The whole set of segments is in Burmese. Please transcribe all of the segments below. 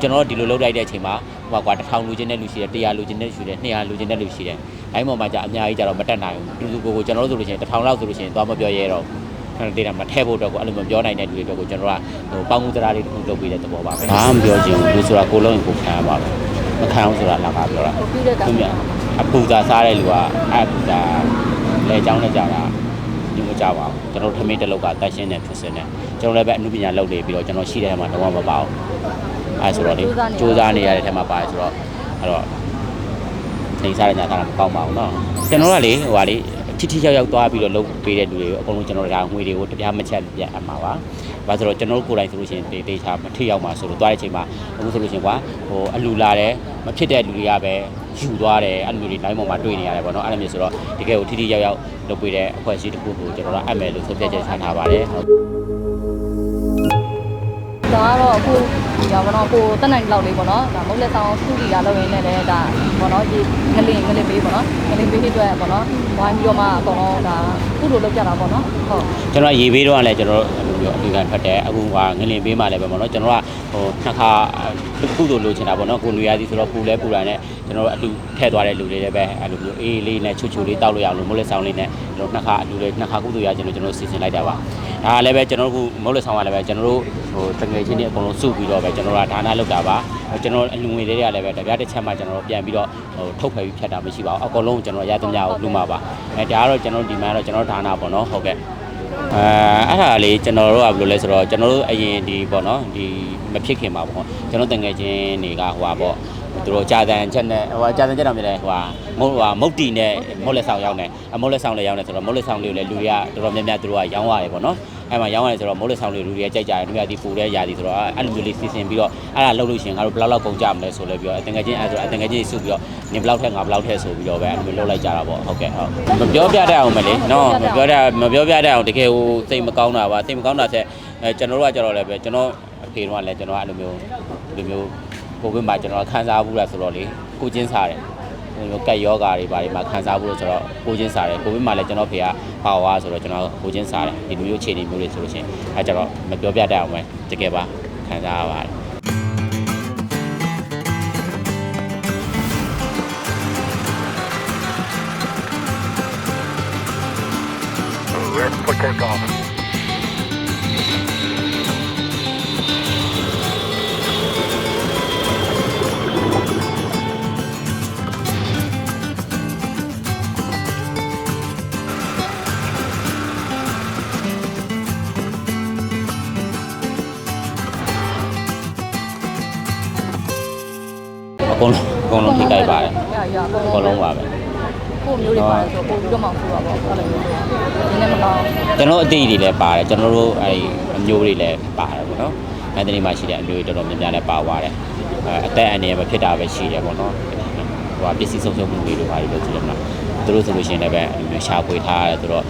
ကျွန်တော်တို့ဒီလိုလုပ်လိုက်တဲ့အချိန်မှာဟိုကွာတစ်ထောင်လူချင်းတဲ့လူရှိတယ်100လူချင်းတဲ့လူရှိတယ်200လူချင်းတဲ့လူရှိတယ်အဲ့ပေါ်မှာじゃအများကြီးကြတော့မတက်နိုင်ဘူးတူတူကိုကိုကျွန်တော်တို့ဆိုလို့ရှိရင်တစ်ထောင်လောက်ဆိုလို့ရှိရင်သွားမပြောရဲတော့အဲ့ဒေတာမထဲဖို့တော့ကိုအဲ့လိုမပြောနိုင်တဲ့လူတွေတော့ကိုကျွန်တော်ကဟိုပေါင်းမှုတရားလေးတစ်ခုလုပ်ပေးတဲ့သဘောပါပဲဘာမှမပြောချင်ဘူးလူဆိုတာကိုလုံးရင်ကိုခံရပါပဲမခံအောင်ဆိုတာလာကပြောတာဟိုပြီးတဲ့ကသူမြအပူသာစားတဲ့လူကအပူသာလဲချောင်းနဲ့ကြတာဒီမကြပါဘူးကျွန်တော်ထမင်းတစ်လုတ်ကတတ်ရှင်းတဲ့ဖြစ်စင်နဲ့ကျွန်တော်လည်းပဲအမှုပညာလုပ်နေပြီးတော့ကျွန်တော်ရှိတဲ့ထဲမှာတော့မပါဘူး အဲဆိုတော့လေစူးစမ်းနေရတဲ့ထဲမှာပါတယ်ဆိုတော့အဲ့တော့နေစားရညာစားတာမကောင်းပါဘူးเนาะကျွန်တော်ကလေဟိုဟာလေထိထိရောက်ရောက်သွားပြီးတော့လုပ်ပေးတဲ့လူတွေကိုအကုန်လုံးကျွန်တော်ဒါငွေတွေကိုတပြားမချက်ပြတ်အပ်မှာပါ။ဘာဆိုတော့ကျွန်တော်တို့ကိုယ်တိုင်ဆိုလို့ရှိရင်ဒေဒေချာမထိရောက်မှာဆိုလို့သွားတဲ့အချိန်မှာအခုဆိုလို့ရှိရင်ကွာဟိုအလူလာတယ်မဖြစ်တဲ့လူတွေကပဲယူသွားတယ်အဲ့လိုမျိုးတွေတိုင်းပေါ်မှာတွေ့နေရတယ်ပေါ့နော်အဲ့လိုမျိုးဆိုတော့တကယ်ကိုထိထိရောက်ရောက်လုပ်ပေးတဲ့အဖွဲ့အစည်းတစ်ခုကိုကျွန်တော်တို့အပ်မယ်လို့ဆုံးဖြတ်ချက်ချထားပါတယ်ဟုတ် ဒါကတော့အခုဒီရောဘောနော်ကိုတက်နိုင်လောက်လေးပေါ့နော်ဒါမဟုတ်လက်ဆောင်စုလီရလောက်ရင်းနဲ့လည်းဒါဘောနော်ဒီငလင်ငလင်ပေးပေါ့နော်ငလင်ပေးအတွက်ပေါ့နော်ဝိုင်းပြီးတော့မှအကုန်လုံးဒါကုလိုလုပ်ကြတာပေါ့နော်ဟုတ်ကျွန်တော်ကရေဘေးတော့ကလည်းကျွန်တော်တို့အလိုမျိုးအလူခံထွက်တယ်အခုကငလင်ဘေးမှာလည်းပဲပေါ့နော်ကျွန်တော်ကဟိုနှစ်ခါကုသိုလ်လိုချင်တာပေါ့နော်ကိုလူရသည်ဆိုတော့ပူလဲပူတာနဲ့ကျွန်တော်တို့အလူထည့်သွားတဲ့လူတွေလည်းပဲအဲ့လိုမျိုးအေးလေးနဲ့ချွတ်ချွတ်လေးတောက်လို့ရအောင်လို့မိုးလက်ဆောင်လေးနဲ့ကျွန်တော်နှစ်ခါအလူလေးနှစ်ခါကုသိုလ်ရကျွန်တော်ကျွန်တော်စီစဉ်လိုက်တာပါဒါကလည်းပဲကျွန်တော်တို့မိုးလက်ဆောင်ကလည်းပဲကျွန်တော်တို့ ဟိုတငယ်ချင်းတွေအကုန်လုံးစုပြီးတော့ပဲကျွန်တော်ကဒါနလုပ်တာပါကျွန်တော်အလူငွေလေးတွေကလည်းပဲတပြားတစ်ချက်မှကျွန်တော်တို့ပြန်ပြီးတော့ဟိုထုတ်ဖယ်ပြီးဖြတ်တာမရှိပါဘူးအကုန်လုံးကျွန်တော်ရသမျှကိုလူမှာပါအဲဒါကတော့ကျွန်တော်ဒီမှာတော့ကျွန်တော်ဒါနပေါ့နော်ဟုတ်ကဲ့အဲအဲ့ဒါလေးကျွန်တော်တို့ကဘယ်လိုလဲဆိုတော့ကျွန်တော်တို့အရင်ဒီပေါ့နော်ဒီမဖြစ်ခင်ပါပေါ့ကျွန်တော်တငယ်ချင်းတွေကဟိုပါပေါ့သူ တို့ကြာတန်ချက်နဲ့ဟိုကြာတန်ချက်တော့မြင်တယ်ဟိုဟာမဟုတ်ဟိုမုတ်တီနဲ့မုတ်လက်ဆောင်ရောက်နေအမုတ်လက်ဆောင်လေးရောက်နေဆိုတော့မုတ်လက်ဆောင်လေးကိုလည်းလူတွေကတော်တော်များများသူတို့ကရောင်းရတယ်ပေါ့နော်အဲ့မှာရောင်းရတယ်ဆိုတော့မုတ်လက်ဆောင်လေးလူတွေကကြိုက်ကြတယ်လူတွေကဒီပူတဲ့ຢာဒီဆိုတော့အဲ့လိုမျိုးလေးစီစဉ်ပြီးတော့အဲ့ဒါလုပ်လို့ရှိရင်ငါတို့ဘယ်လောက်လောက်ကုန်ကြမလဲဆိုလဲပြီးတော့အတငယ်ချင်းအဲ့ဆိုအတငယ်ချင်းစုပြီးတော့နင်ဘယ်လောက်ထက်ငါဘယ်လောက်ထက်ဆိုပြီးတော့ပဲအဲ့လိုမျိုးလုပ်လိုက်ကြတာပေါ့ဟုတ်ကဲ့ဟုတ်မပြောပြတတ်အောင်မလေးနော်မပြောတတ်မပြောပြတတ်အောင်တကယ်ဟိုစိတ်မကောင်းတာပါစိတ်မကောင်းတာဆက်အဲကျွန်တော်တို့ကကြတော့လည်းပဲကျွန်တော်အဖေတို့ကလည်းကျွန်တော်အဲ့လိုမျိုးဒီလိုမျိုး ကိုဗစ်မှာကျွန်တော်ခန်းစားဘူးလားဆိုတော့လေကိုချင်းစားတယ်ဟိုမျိုးကက်ယောဂါတွေဘာတွေမှာခန်းစားဘူးလို့ဆိုတော့ကိုချင်းစားတယ်ကိုဗစ်မှာလည်းကျွန်တော်ဖေကပါဝါဆိုတော့ကျွန်တော်ကိုချင်းစားတယ်ဒီလိုမျိုးအခြေအနေမျိုးတွေဆိုလို့ရှိရင်အဲကြတော့မပြောပြတတ်အောင်ပဲတကယ်ပါခန်းစားရပါတယ် Red for takeoff. ကုန်လုံးအကုန်လုံးထိကြိုက်ပါတယ် ရရအ အ ကုန် ကုန် လုံး လုံးပါပဲ ကိုမျိုးတွေပါတယ်ဆိုပို့ပြီးတော့မှဖူးတာပေါ့အဲ့လိုမျိုးဒီနေ့မကောင်း ကျွန်တော်အတိတွေလည်းပါတယ်ကျွန်တော်တို့အဲအမျိုးတွေလည်းပါတယ်ပေါ့နော်အဲဒီနေ့မှရှိတဲ့အမျိုးတွေတော်တော်များများလည်းပါသွားတယ်အဲအသက်အန္တရာယ်မဖြစ်တာပဲရှိတယ်ပေါ့နော်ဟိုပစ္စည်းဆုံးရှုံးမှုတွေတို့ဘာတွေလို့ကြည့်ရမလားသူတို့ဆိုလို့ရှိရင်လည်းပဲအမျိုးရှာဖွေထားရတယ်ဆိုတော့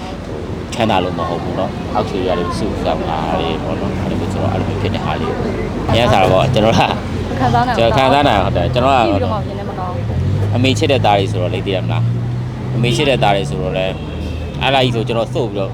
ချမ်းသာလို့မဟုတ်ဘူးเนาะအောက်ခြေရတယ်စုဆောင်တာလေပေါ့နော်အဲ့လိုမျိုးဆိုတော့အဲ့လိုမျိုးဖြစ်တဲ့ဟာလေးအရင်စားတော့ကျွန်တော်က ခံစားနိုင်ကျွန်တော်ခံစားနိုင်ဟုတ်တယ်ကျွန်တော်ကပြီးတော့မှဒီနေ့မကောင်းအမေချစ်တဲ့သားတွေဆိုတော့လေသိရမလားအမေချစ်တဲ့သားတွေဆိုတော့လေအဲ့လာကြီးဆိုကျွန်တော်စုပ်ပြီးတော့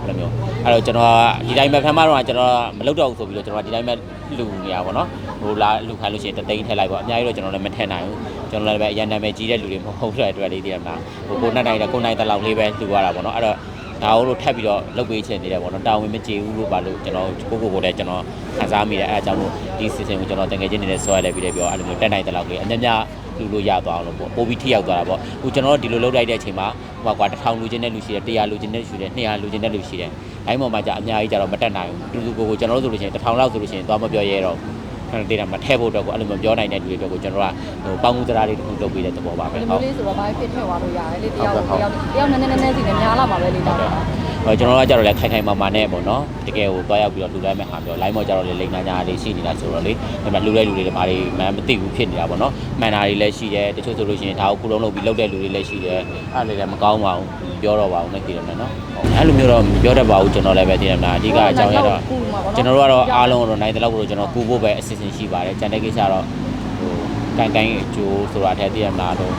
အဲ့လိုမျိုးအဲ့တော့ကျွန်တော်ကဒီတိုင်းပဲဖမ်းမတော့ကျွန်တော်မလုပ်တော့ဘူးဆိုပြီးတော့ကျွန်တော်ကဒီတိုင်းပဲလူနေရပါတော့ဟိုလာလူခိုင်းလို့ရှိရင်တသိန်းထည့်လိုက်ပေါ့အများကြီးတော့ကျွန်တော်လည်းမထည့်နိုင်ဘူးကျွန်တော်လည်းပဲအရန်နာမည်ကြီးတဲ့လူတွေမဟုတ်တဲ့အတွက်လေးသိရမလားဟိုကိုနိုင်နိုင်တဲ့ကိုနိုင်တဲ့လောက်လေးပဲလူရတာပေါ့နော်အဲ့တော့ ဒါကိုလို့ထပ်ပြီးတော့လုပ်ပေးချင်နေတယ်ပေါ့နော်တာဝန်မကြေဘူးလို့ပါလို့ကျွန်တော်ကိုကိုကိုလည်းကျွန်တော်ခံစားမိတယ်အဲအကြောင်းလို့ဒီ system ကိုကျွန်တော်တကယ်ချင်းနေတဲ့ဆွဲလဲပြီးတယ်ပြောအဲ့လိုမျိုးတက်နိုင်တဲ့လောက်လေးအများများလူလို့ရသွားအောင်လို့ပေါ့ပိုပြီးထိရောက်သွားတာပေါ့ဟိုကျွန်တော်တို့ဒီလိုလုပ်လိုက်တဲ့အချိန်မှာဟိုကွာတစ်ထောင်လူချင်းတဲ့လူရှိတယ်100လူချင်းတဲ့လူရှိတယ်200လူချင်းတဲ့လူရှိတယ်အဲ့ပေါ်မှာじゃအများကြီးကြတော့မတက်နိုင်ဘူးတူတူကိုကိုကျွန်တော်တို့ဆိုလို့ရှိရင်တစ်ထောင်လောက်ဆိုလို့ရှိရင်သွားမပြောရဲတော့အဲ့ ဒေတာမထဲဖို့တော့ကိုအဲ့လိုမပြောနိုင်တဲ့လူတွေတော့ကိုကျွန်တော်ကဟိုပေါင်းမှုတရားလေးတစ်ခုလုပ်ပေးတဲ့သဘောပါပဲဒီဟုတ်မျိုးလေးဆိုတော့ဘာဖြစ်ထည့်သွားလို့ရတယ်လေတယောက်တယောက်တယောက်နည်းနည်းနည်းနည်းစီနဲ့များလာမှာပဲလေတော့ဟို ကျွန်တော်ကကြတော့လေခိုင်ခိုင်မာမာနဲ့ပေါ့နော်တကယ်ကိုတွားရောက်ပြီးတော့လူတိုင်းမဲ့ဟာပြော line မော့ကြတော့လေလိန်နာညာလေးရှိနေတာဆိုတော့လေဒါပေမဲ့လူတဲ့လူတွေတွေမာတွေမှမသိဘူးဖြစ်နေတာပေါ့နော်မှန်တာတွေလည်းရှိတယ်တချို့ဆိုလို့ရှိရင်ဒါကိုခုလုံးလုပ်ပြီးလုပ်တဲ့လူတွေလည်းရှိတယ်အဲ့ဒါလည်းမကောင်းပါဘူးပြောတော့ပါဘူးနဲ့သိတယ်နော်အဲ့လိုမျိုးတော့မပြောတတ်ပါဘူးကျွန်တော်လည်းပဲသိတယ်မလားအဓိကအကြောင်းရတော့ကျွန်တော်တို့ကတော့အားလုံးတော့နိုင်တဲ့လောက်ကိုကျွန်တော်ကူဖို့ပဲအစီအစဉ်ရှိပါတယ်ကြံတဲ့ကိစ္စတော့ဟိုကန်ကန်အကျိုးဆိုတာတည်းသိရမလားတော့မ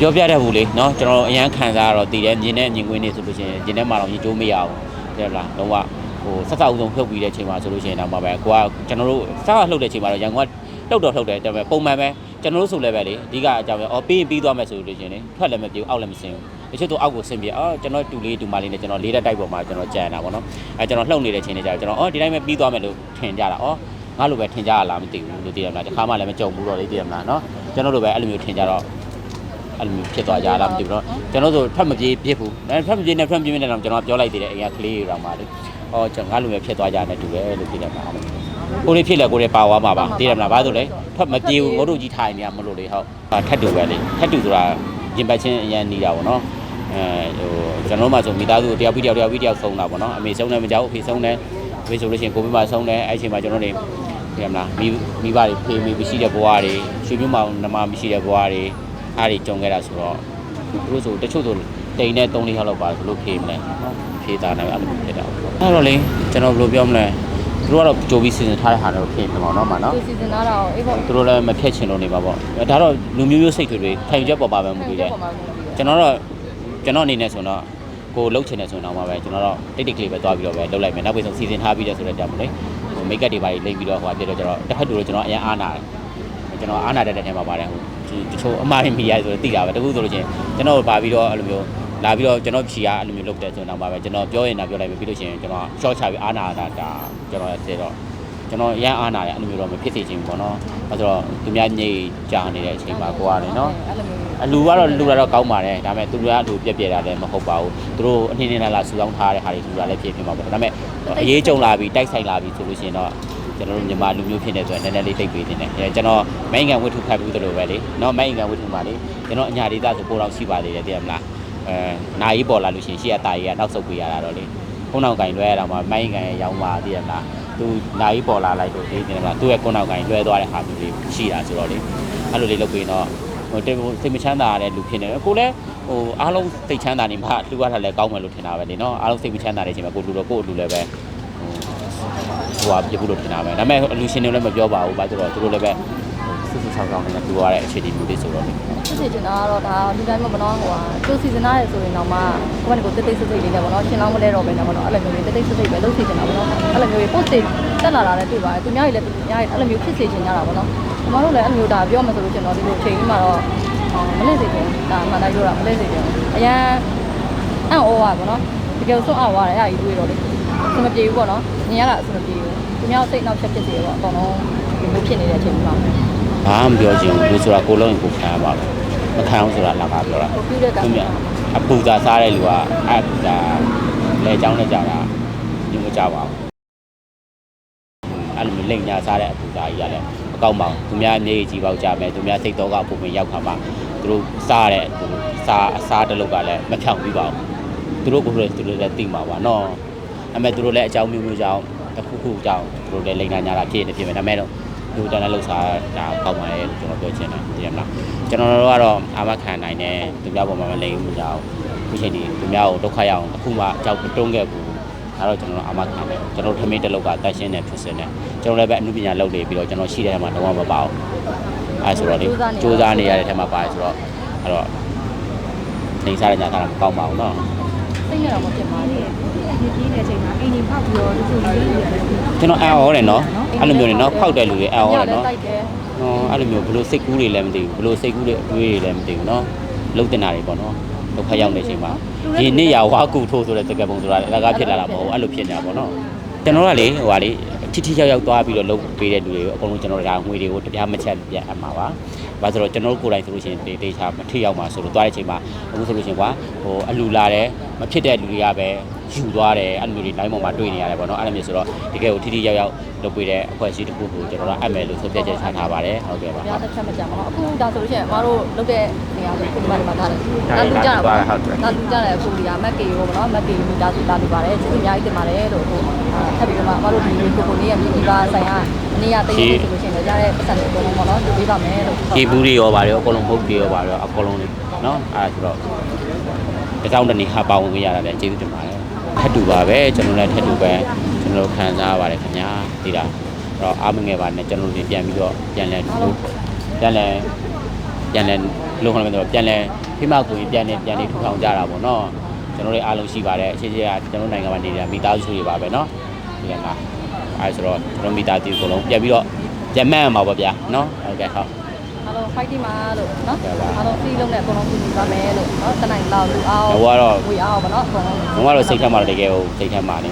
ပြောပြတတ်ဘူးလေเนาะကျွန်တော်အရန်ခံစားရတော့တည်တယ်မြင်တဲ့မြင်ကွင်းနေဆိုလို့ရှိရင်မြင်တဲ့မှာတော့ညချိုးမရဘူးတဲ့လားလုံးဝ ဟိုဆက်ဆောက်ဆုံးလှုပ်ပြီးတဲ့အချိန်မှာဆိုလို့ရှိရင်တော့မှပဲကိုကကျွန်တော်တို့စကားလှုပ်တဲ့အချိန်မှာတော့ရန်ကုန်ကလှုပ်တော့လှုပ်တယ်ဒါပေမဲ့ပုံမှန်ပဲကျွန်တော်တို့ဆိုလည်းပဲလေအဓိကအကြောင်းပဲအော်ပြီးရင်ပြီးသွားမယ်ဆိုလို့ရှိရင်လေထွက်လည်းမပြေဘူးအောက်လည်းမစင်ဘူးတချို့တော့အောက်ကိုဆင်ပြေအော်ကျွန်တော်တူလေးတူမလေးနဲ့ကျွန်တော်လေးတဲ့တိုက်ပေါ်မှာကျွန်တော်ကြံတာပေါ့နော်အဲကျွန်တော်လှုပ်နေတဲ့အချိန်တွေကျတော့ကျွန်တော်အော်ဒီတိုင်းပဲပြီးသွားမယ်လို့ထင်ကြတာအော်ငါလိုပဲထင်ကြရလားမသိဘူးလို့သိရမလားတခါမှလည်းမကြုံဘူးတော့လေသိရမလားနော်ကျွန်တော်တို့ပဲအဲ့လိုမျိုးထင်ကြတော့ အဲ့လိုမျိုးဖြစ်သွားကြလားမသိဘူးနော်ကျွန်တော်တို့ထွက်မပြေးပြစ်ဘူးအဲထွက်မပြေးနဲ့ထွက်မပြေးနဲ့တော့ကျွန်တော်ပြောလိုက်သေးတယ်အိမ်ကကလေးတွေတော့မှလေအော်ကျွန်တော်ငါလိုပဲဖြစ်သွားကြတယ်တူတယ်လို့သိတယ်မလားကိုလေးဖြစ်လဲကိုလေးပါသွားမှာပါသိတယ်မလားဘာလို့လဲထွက်မပြေးဘူးငို့တို့ကြီးထိုင်နေရမလို့လေဟုတ်ထက်တူပဲလေထက်တူဆိုတာရင်ပတ်ချင်းအရင်နေတာပေါ့နော်အဲဟိုကျွန်တော်တို့မှဆိုမိသားစုတယောက်ပြီးတယောက်တယောက်ပြီးတယောက်ဆုံးတာပေါ့နော်အမေဆုံးတယ်မကြောက်အဖေဆုံးတယ်အဖေဆိုလို့ရှိရင်ကိုမိမဆုံးတယ်အဲ့အချိန်မှာကျွန်တော်တွေသိရမလားမိမိဘတွေဖေမိမရှိတဲ့ဘဝတွေရွှေပြမောင်နှမမရှိတဲ့ဘဝတွေ အားတွေကြုံခဲ့တာဆိုတော့သူတို့ဆိုတချို့ဆိုတိန်နဲ့3လေးဟောက်လောက်ပါဘလို့ဖေးမလဲနော်ဖေးသားနေအဲ့လိုဖြစ်တာပေါ့အဲ့တော့လေကျွန်တော်ဘယ်လိုပြောမလဲသူတို့ကတော့ကြိုပြီးစီစဉ်ထားတဲ့ဟာတော့ဖြစ်နေမှာနော်မနော်သူစီစဉ်လာတာအေးပေါ့သူတို့လည်းမဖြတ်ချင်လို့နေပါပေါ့ဒါတော့လူမျိုးမျိုးစိတ်တွေတွေထိုင်ချက်ပေါ်ပါပဲမူတည်တယ်ကျွန်တော်တော့ကျွန်တော်အနေနဲ့ဆိုတော့ကိုလှုပ်ချင်တယ်ဆိုတော့မှပဲကျွန်တော်တော့တိတ်တိတ်ကလေးပဲသွားပြီးတော့ပဲလှုပ်လိုက်မယ်နောက်ပြီးဆုံးစီစဉ်ထားပြီးတဲ့ဆိုတော့ကြောင့်မလေးဟိုမိတ်ကပ်တွေပါလိမ့်ပြီးတော့ဟိုပြတော့ကျွန်တော်တစ်ဖက်တူတော့ကျွန်တော်အရင်အားနာတယ် ကျွန်တော်အားနာတဲ့တဲ့ထဲမှာပါတယ်ဟိုတချို့အမှားတွေမိရဆိုတော့သိတာပဲတခုဆိုလို့ချင်းကျွန်တော်ပါပြီးတော့အဲ့လိုမျိုးလာပြီးတော့ကျွန်တော်ဖြီကအဲ့လိုမျိုးလုပ်တဲ့ဆိုတော့မှပဲကျွန်တော်ပြောရင်တော့ပြောလိုက်ပြီးပြီးလို့ချင်းကျွန်တော် short ချပြီးအားနာတာဒါကျွန်တော်စေတော့ကျွန်တော်ရမ်းအားနာတယ်အဲ့လိုမျိုးတော့မဖြစ်စေချင်ဘူးပေါ့နော်အဲဆိုတော့သူများညိတ်ကြာနေတဲ့အချိန်မှာကိုရတယ်နော်အဲ့လိုမျိုးအလူကတော့လူတာတော့ကောင်းပါတယ်ဒါပေမဲ့သူတို့ကအလူပြက်ပြက်တာလည်းမဟုတ်ပါဘူးသူတို့အနှင်းနှင်းလာလာစူဆောင်းထားတဲ့ဟာတွေလူတာလည်းဖြစ်ဖြစ်မှာပေါ့ဒါပေမဲ့အရေးကြုံလာပြီးတိုက်ဆိုင်လာပြီးဆိုလို့ရှိရင်တော့ ကျွန်တော်တို့မြန်မာလူမျိုးဖြစ်နေဆိုရင်နည်းနည်းလေးတိတ်ပေးနေတယ်အဲကျွန်တော်မိုင်းကန်ဝတ္ထုဖတ်ပြီးသလိုပဲလေနော်မိုင်းကန်ဝတ္ထုမှာလေကျွန်တော်အညာဒေသဆိုပိုတော့ရှိပါသေးတယ်သိရမလားအဲနာကြီးပေါ်လာလို့ရှိရင်ရှေ့ကတာကြီးကနောက်ဆုတ်ပြရတာတော့လေခုနောက်ကင်လွဲရတာမှာမိုင်းကန်ရောင်းပါသိရမလားသူနာကြီးပေါ်လာလိုက်လို့သိတယ်မလားသူ့ရဲ့ခုနောက်ကင်လွဲသွားတဲ့ဟာမျိုးလေးရှိတာဆိုတော့လေအဲ့လိုလေးလုပ်ပြီးတော့ဟိုတေစိတ်မချမ်းသာရတဲ့လူဖြစ်နေတယ်ကိုလည်းဟိုအားလုံးစိတ်ချမ်းသာနေမှလှူရတာလည်းကောင်းမယ်လို့ထင်တာပဲလေနော်အားလုံးစိတ်မချမ်းသာတဲ့အချိန်မှာကိုလူတော့ကိုအလူလည်းပဲ ဟိုဟိုပြဖို့လို့ထင်တာပဲဒါပေမဲ့အလူရှင်တွေလည်းမပြောပါဘူးဘာလို့လဲဆိုတော့သူတို့လည်းပဲစစ်စစ်ဆောင်ဆောင်နေတာလှူရတဲ့အခြေအနေမျိုးလေးဆိုတော့လေဖြစ်စီချင်တာကတော့ဒါလူတိုင်းမမနော်ဟိုဟာသူစီစဉ်ရတယ်ဆိုရင်တော့မှကိုယ့်ဘာကိုတိတ်တိတ်ဆိတ်ဆိတ်လေးနဲ့ပေါ့နော်ရှင်းလောင်းမလဲတော့ပဲနဲ့ပေါ့နော်အဲ့လိုမျိုးတိတ်တိတ်ဆိတ်ဆိတ်ပဲလုပ်စီချင်တာပေါ့နော်အဲ့လိုမျိုး post တွေတက်လာတာလည်းတွေ့ပါတယ်သူများကြီးလည်းသူများကြီးအဲ့လိုမျိုးဖြစ်စီချင်ကြတာပေါ့နော်ကျွန်တော်တို့လည်းအဲ့လိုမျိုးဒါပြောမှဆိုလို့ကျွန်တော်ဒီလိုချိန်ကြီးမှာတော့မလဲစေချင်ဒါမှန်တိုင်းပြောတာမလဲစေချင်အရန်အံ့ဩပါပေါ့နော်တကယ်ဆုံးအောင်ရတယ်အဲ့ဒါကြီးတွေ့တော့လေ အဆင်မပြေဘူးပေါ့နော်မြင်ရတာအဆင်မပြေဘူးသူများစိတ်နောက်ချက်ဖြစ်စေပေါ့အကုန်လုံးဒီလိုဖြစ်နေတဲ့အချိန်မှာဘာမှမပြောချင်ဘူးလူဆိုတာကိုလုံးရင်ကိုခံရပါပဲမခံအောင်ဆိုတာလာပါပြောတာကိုပြတဲ့ကံသူမြအပူသာစားတဲ့လူကအပူသာလဲချောင်းနဲ့ကြတာညမကြပါဘူးအဲ့လိုမျိုးလိမ်ညာစားတဲ့အပူသာကြီးကလည်းမကောက်ပါဘူးသူများနေကြည့်ပေါက်ကြမယ်သူများစိတ်တော့ကအပူပင်ရောက်ခါမှာသူတို့စားတဲ့သူတို့စားအစားတစ်လုပ်ကလည်းမဖြောင်ပြီးပါဘူးသူတို့ကိုယ်လည်းသူတို့လည်းသိမှာပါနော် အမေသူတို့လည်းအကြောင်းမျိုးမျိုးကြောင့်တစ်ခုခုကြောင့်သူတို့လည်းလိမ်ညာညာတာဖြစ်နေဖြစ်မယ်ဒါပေမဲ့တော့လူတန်းလည်းလှုပ်ရှားတာကောက်ပါရဲ့လို့ကျွန်တော်ပြောချင်တယ်သိရမလား ကျွန်တော်တို့ကတော့အာမခံနိုင်တယ်သူများပေါ်မှာမလိမ်ဘူးကြောင်ခုချိန်ဒီသူများကိုဒုက္ခရအောင်အခုမှကြောက်တွန်းခဲ့ဘူးဒါတော့ကျွန်တော်တို့အာမခံတယ်ကျွန်တော်တို့ထမင်းတစ်လုတ်ကတတ်ရှင်းတယ်ဖြစ်စင်တယ်ကျွန်တော်လည်းပဲအမှုပညာလုပ်နေပြီးတော့ကျွန်တော်ရှိတဲ့ထဲမှာတော့မပါဘူးအဲဆိုတော့လေစူးစမ်းနေရတဲ့ထဲမှာပါတယ်ဆိုတော့အဲ့တော့နေစားရညာစားတာမကောင်းပါဘူးเนาะ စိတ်ရတော့မဖြစ်ပါနဲ့ဒီပြေးတဲ့အချိန်မှာအိမ်ကြီးဖောက်ပြီးတော့ဒီလိုလေးတွေရတယ်ကျွန်တော်အံ့ဩတယ်နော်အဲ့လိုမျိုးနေနော်ဖောက်တဲ့လူတွေအံ့ဩတယ်နော်တိုက်တယ်ဟောအဲ့လိုမျိုးဘလို့စိတ်ကူးတွေလည်းမသိဘူးဘလို့စိတ်ကူးတွေအတွေးတွေလည်းမသိဘူးနော်လှုပ်တင်တာတွေပေါ့နော်ဒုက္ခရောက်နေချိန်မှာဒီနေ့ရဝါကူထိုးဆိုတဲ့စကားပုံဆိုတာလည်းအလကားဖြစ်လာတာပေါ့အဲ့လိုဖြစ်နေတာပေါ့နော်ကျွန်တော်ကလေဟိုဟာလေ ထိထိရောက်ရောက်သွားပြီးတော့လုပ်ပေးတဲ့လူတွေကိုအကုန်လုံးကျွန်တော်တို့ကငွေတွေကိုတရားမချက်ပြတ်အပ်မှာပါဘာဆိုတော့ကျွန်တော်တို့ကိုယ်တိုင်ဆိုလို့ရှိရင်တေးသေးချာမထိရောက်မှာဆိုလို့သွားတဲ့အချိန်မှာအခုဆိုလို့ရှိရင်ကွာဟိုအလူလာတယ်မဖြစ်တဲ့လူတွေကပဲ ယူသွားတယ်အဲ့လိုမျိုးတွေ line ပေါ်မှာတွေ့နေရတယ်ပေါ့နော်အဲ့လိုမျိုးဆိုတော့တကယ်ကိုထိထိရောက်ရောက်လုပ်ပေးတဲ့အဖွဲ့အစည်းတစ်ခုကိုကျွန်တော်တို့အပ်မယ်လို့ဆိုပြချက်ချထားပါတယ်ဟုတ်ကဲ့ပါ။တရားတစ်ချက်မကြပါဘူး။အခုဒါဆိုလို့ရှိရင်အမတို့လုပ်တဲ့နေရာဆိုဒီမှာဒီမှာထားတယ်။ဒါလူကြတာပါ။ဒါလူကြတယ်အခုဒီကမက်ကေရောပေါ့နော်။မက်ကေမိသားစုလာလူပါတယ်။ကျေးဇူးအများကြီးတင်ပါတယ်လို့ဟိုထပ်ပြီးတော့အမတို့ဒီကိုကိုနေရမြေကြီးပါဆိုင်ကနေရာတိတ်ဆိုလို့ရှိရင်ကြားတဲ့ပတ်စံတွေအကုန်လုံးပေါ့နော်လူပေးပါမယ်လို့ဒီဘူးတွေရောပါတယ်အကုန်လုံးပုတ်တွေရောပါတယ်အကုန်လုံးလေးနော်အဲ့ဒါဆိုတော့တကောင်းတနေဟာပါဝင်ခွင့်ရတာလည်းကျေးဇူးတင်ပါတယ် ထပ်တူပါပဲကျွန်တော်လည်းထပ်တူပဲကျွန်တော်ခံစားရပါတယ်ခင်ဗျာဒီလားအဲ့တော့အားမငယ်ပါနဲ့ကျွန်တော်တို့ပြန်ပြီးတော့ပြန်လဲလို့ပြန်လဲပြန်လဲလုံးခဏမတော့ပြန်လဲဖိမကိုပြန်နေပြန်နေထူထောင်ကြတာပေါ့နော်ကျွန်တော်တို့အားလုံးရှိပါတယ်အချင်းချင်းကကျွန်တော်နိုင်ငံမှာနေတာမိသားစုတွေပါပဲနော်ဒီကမှာအဲဆိုတော့ကျွန်တော်မိသားစုအကုန်လုံးပြန်ပြီးတော့ပြန်မှန်းရမှာပေါ့ဗျာနော်ဟုတ်ကဲ့ဟုတ် အားလုံး fighting မှာလို့နော်ဟုတ်ပါအားလုံးစီးလုံးနဲ့အကုန်လုံးကူညီပါမယ်လို့နော်တနိုင်လောက်လူအောင်ဟိုကတော့ဝေအောင်ပါနော်အကုန်လုံးကျွန်တော်ကတော့စိတ်ထက်မှာတကယ်ဟိုစိတ်ထက်မှာနေ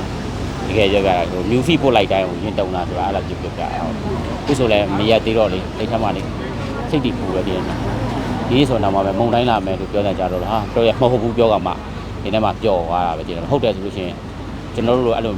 တကယ်ပြောပြတာဟို new feed ပို့လိုက်တိုင်းဟိုရင်တုံတာဆိုတာအဲ့လိုပြောပြတာဟုတ်ခုဆိုလဲမရက်သေးတော့လေစိတ်ထက်မှာနေစိတ်တည်ပူပဲဒီနေ့ဒီဆိုတော့မှပဲမုံတိုင်းလာမယ်လို့ပြောနေကြတော့ဟာပြောရမဟုတ်ဘူးပြောကမှဒီနေ့မှပျော်သွားတာပဲဒီနေ့ဟုတ်တယ်ဆိုလို့ရှိရင်ကျွန်တော်တို့လိုအဲ့လိုမ